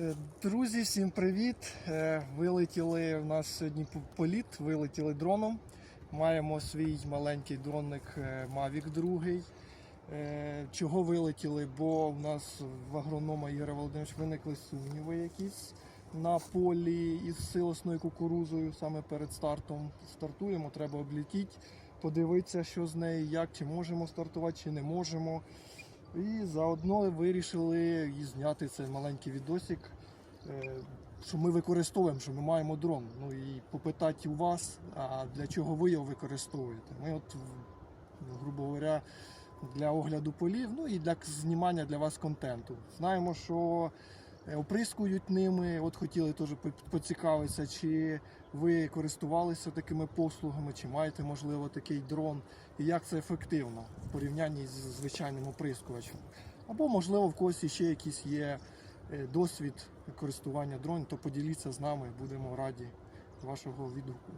Е, Друзі, всім привіт! Е, Вилетіли у нас сьогодні політ, вилетіли дроном. Маємо свій маленький дронник е, Mavic 2. Е, Чого вилетіли? Бо в нас в агронома Ігоря Володимировича виникли сумніви якісь на полі із силосною кукурузою. Саме перед стартом стартуємо, треба облітіти, подивитися, що з нею, як, чи можемо стартувати, чи не можемо. І заодно вирішили зняти цей маленький відосик, е, що ми використовуємо, що ми маємо дрон. Ну і попитати у вас, а для чого ви його використовуєте. Ми от, грубо говоря, для огляду полів, ну і для знімання для вас контенту. Знаємо, що оприскують ними. От хотіли теж поцікавитися, чи ви користувалися такими послугами, чи маєте, можливо, такий дрон, і як це ефективно в порівнянні з звичайним оприскувачем. Або, можливо, в когось ще якийсь є е, досвід користування дронів, то поділіться з нами, будемо раді вашого відгуку.